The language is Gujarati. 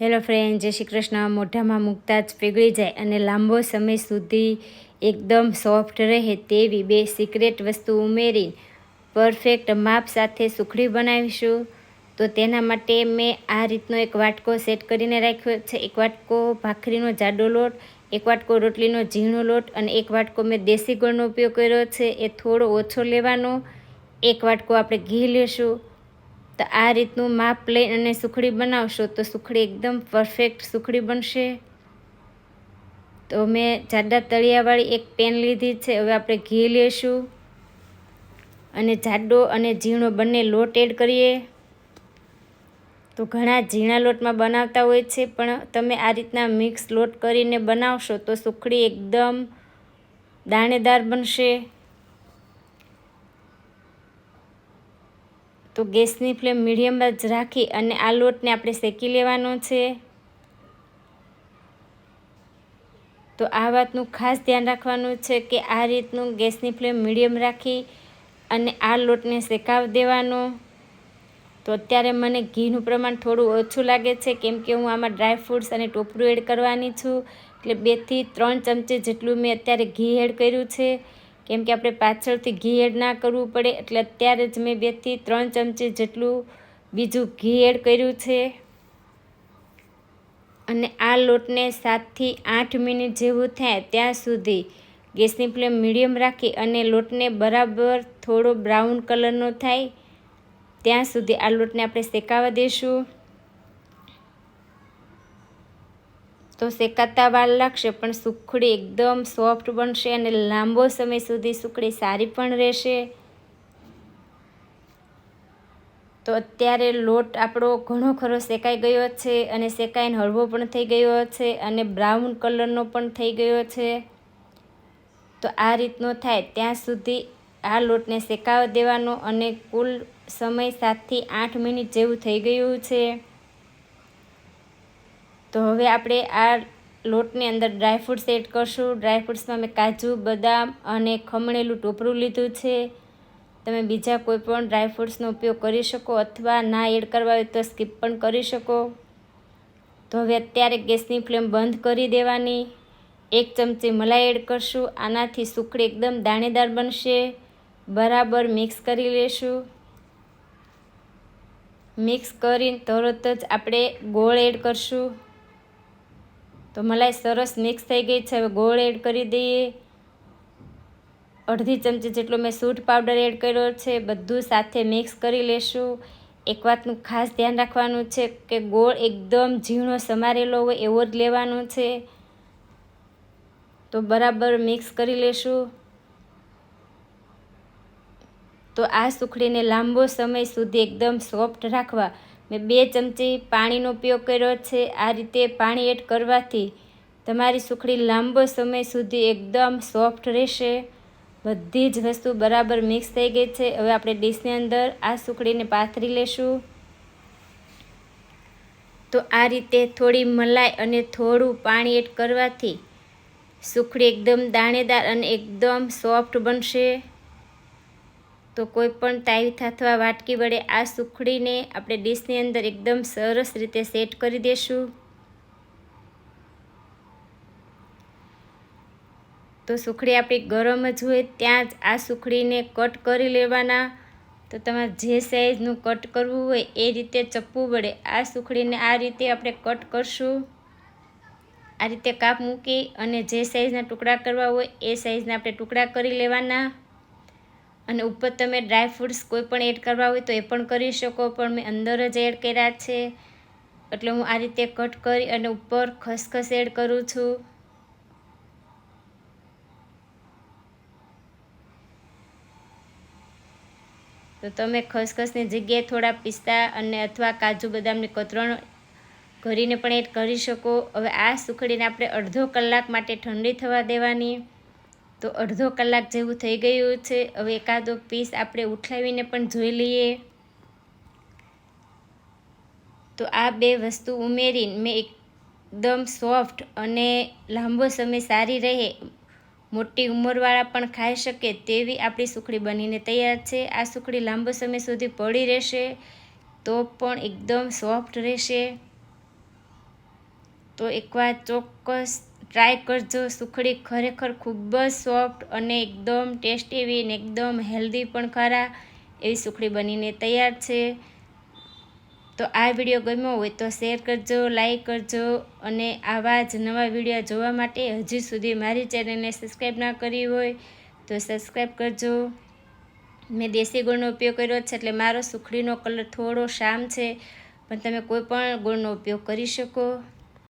હેલો ફ્રેન્ડ, જય શ્રી કૃષ્ણ. મોઢામાં મૂકતા જ પીગળી જાય અને લાંબો સમય સુધી એકદમ સોફ્ટ રહે તેવી બે સિક્રેટ વસ્તુ ઉમેરી પરફેક્ટ માપ સાથે સુખડી બનાવીશું. તો તેના માટે મેં આ રીતનો એક વાટકો સેટ કરીને રાખ્યો છે. એક વાટકો ભાખરીનો જાડો લોટ, એક વાટકો રોટલીનો ઝીણો લોટ અને એક વાટકો મેં દેશી ગોળનો ઉપયોગ કર્યો છે. એ થોડો ઓછો લેવાનો. એક વાટકો આપણે ઘી લેશું. તો આ રીતનું માપ લઈ અને સુખડી બનાવશો તો સુખડી એકદમ પરફેક્ટ સુખડી બનશે. તો મેં જાડા તળિયાવાળી એક પેન લીધી છે, હવે આપણે ઘી લેશું. અને જાડો અને ઝીણો બંને લોટ એડ કરીએ. તો ઘણા ઝીણા લોટમાં બનાવતા હોય છે, પણ તમે આ રીતના મિક્સ લોટ કરીને બનાવશો તો સુખડી એકદમ દાણેદાર બનશે. તો ગેસની ફ્લેમ મીડિયમ જ રાખી અને આ લોટને આપણે શેકી લેવાનો છે. તો આ વાતનું ખાસ ધ્યાન રાખવાનું છે કે આ રીતનું ગેસની ફ્લેમ મીડિયમ રાખી અને આ લોટને શેકાવી દેવાનો. તો અત્યારે મને ઘીનું પ્રમાણ થોડું ઓછું લાગે છે કેમ કે હું આમાં ડ્રાય ફ્રૂટ્સ અને ટોપરું એડ કરવાની છું. એટલે બેથી ત્રણ ચમચી જેટલું મેં અત્યારે ઘી એડ કર્યું છે. કેમ કે આપણે પાછળથી ઘી એડ ના કરવું પડે, એટલે અત્યારે જ મેં બેથી ત્રણ ચમચી જેટલું બીજું ઘી એડ કર્યું છે. અને આ લોટને સાતથી આઠ મિનિટ જેવું થાય ત્યાં સુધી ગેસની ફ્લેમ મીડિયમ રાખી અને લોટને બરાબર થોડો બ્રાઉન કલરનો થાય ત્યાં સુધી આ લોટને આપણે શેકાવા દઈશું. તો શેકાતા વાર લાગશે, પણ સુખડી એકદમ સોફ્ટ બનશે અને લાંબો સમય સુધી સુખડી સારી પણ રહેશે. તો અત્યારે લોટ આપણો ઘણો ખરો શેકાઈ ગયો છે અને શેકાઈને હળવો પણ થઈ ગયો છે અને બ્રાઉન કલરનો પણ થઈ ગયો છે. તો આ રીતનો થાય ત્યાં સુધી આ લોટને શેકાવા દેવાનો અને કુલ સમય સાતથી આઠ મિનિટ જેવું થઈ ગયું છે. તો હવે આપણે આ લોટની અંદર ડ્રાયફ્રૂટ્સ એડ કરશું. ડ્રાયફ્રૂટ્સમાં મેં કાજુ, બદામ અને ખમણેલું ટોપરું લીધું છે. તમે બીજા કોઈ પણ ડ્રાયફ્રૂટ્સનો ઉપયોગ કરી શકો અથવા ના એડ કરવા હોય તો સ્કીપ પણ કરી શકો. તો હવે અત્યારે ગેસની ફ્લેમ બંધ કરી દેવાની. એક ચમચી મલાઈ એડ કરશું. આનાથી સુખડી એકદમ દાણેદાર બનશે. બરાબર મિક્સ કરી લેશું. મિક્સ કરીને તરત જ આપણે ગોળ એડ કરશું. તો મલાઈ સરસ મિક્સ થઈ ગઈ છે. હવે ગોળ એડ કરી દઈએ. અડધી ચમચી જેટલો મેં સૂટ પાવડર એડ કર્યો છે. બધું સાથે મિક્સ કરી લેશું. એક વાતનું ખાસ ધ્યાન રાખવાનું છે કે ગોળ એકદમ ઝીણો સમારેલો હોય એવો જ લેવાનો છે. તો બરાબર મિક્સ કરી લેશું. તો આ સુખડીને લાંબો સમય સુધી એકદમ સોફ્ટ રાખવા. મેં બે ચમચી પાણીનો ઉપયોગ કર્યો છે. આ રીતે પાણી એડ કરવાથી તમારી સુખડી લાંબો સમય સુધી એકદમ સોફ્ટ રહેશે. બધી જ વસ્તુ બરાબર મિક્સ થઈ ગઈ છે. હવે આપણે ડીશની અંદર આ સુખડીને પાથરી લેશું. તો આ રીતે થોડી મલાઈ અને થોડું પાણી એડ કરવાથી સુખડી એકદમ દાણેદાર અને એકદમ સોફ્ટ બનશે. તો કોઈ પણ તાવીથ અથવા વાટકી વડે આ સુખડીને આપણે ડીશની અંદર એકદમ સરસ રીતે સેટ કરી દઈશું તો સુખડી આપણી ગરમ જ હોય ત્યાં જ આ સુખડીને કટ કરી લેવાના. તો તમારે જે સાઈઝનું કટ કરવું હોય એ રીતે ચપ્પું વડે આ સુખડીને આ રીતે આપણે કટ કરશું. આ રીતે કાપ મૂકી અને જે સાઈઝના ટુકડા કરવા હોય એ સાઈઝના આપણે ટુકડા કરી લેવાના. અને ઉપર તમે ડ્રાય ફ્રૂટ્સ કોઈ પણ એડ કરવા હોય તો એ પણ કરી શકો, પણ મેં અંદર જ એડ કર્યા છે. એટલે હું આ રીતે કટ કરી અને ઉપર ખસખસ એડ કરું છું. તો તમે ખસખસની જગ્યાએ થોડા પિસ્તા અને અથવા કાજુ બદામની કતરણ કરીને પણ એડ કરી શકો. હવે આ સુખડીને આપણે અડધો કલાક માટે ઠંડી થવા દેવાની. તો અડધો કલાક જેવું થઈ ગયું છે. હવે એકાદો પીસ આપણે ઉઠાવીને પણ જોઈ લઈએ. તો આ બે વસ્તુ ઉમેરીને મેં એકદમ સોફ્ટ અને લાંબો સમય સારી રહે, મોટી ઉંમરવાળા પણ ખાઈ શકે તેવી આપણી સુખડી બનીને તૈયાર છે. આ સુખડી લાંબો સમય સુધી પડી રહેશે તો પણ એકદમ સોફ્ટ રહેશે. તો એકવાર ચોક્કસ ટ્રાય કરજો. સુખડી ખરેખર ખૂબ જ સોફ્ટ અને એકદમ ટેસ્ટી એવી ને એકદમ હેલ્ધી પણ ખરા એવી સુખડી બનીને તૈયાર છે. તો આ વીડિયો ગમ્યો હોય તો શેર કરજો, લાઈક કરજો અને આવા જ નવા વીડિયો જોવા માટે હજી સુધી મારી ચેનલને સબસ્ક્રાઈબ ના કરી હોય તો સબસ્ક્રાઈબ કરજો. મેં દેશી ગોળનો ઉપયોગ કર્યો છે એટલે મારો સુખડીનો કલર થોડો શામ છે, પણ તમે કોઈ પણ ગોળનો ઉપયોગ કરી શકો.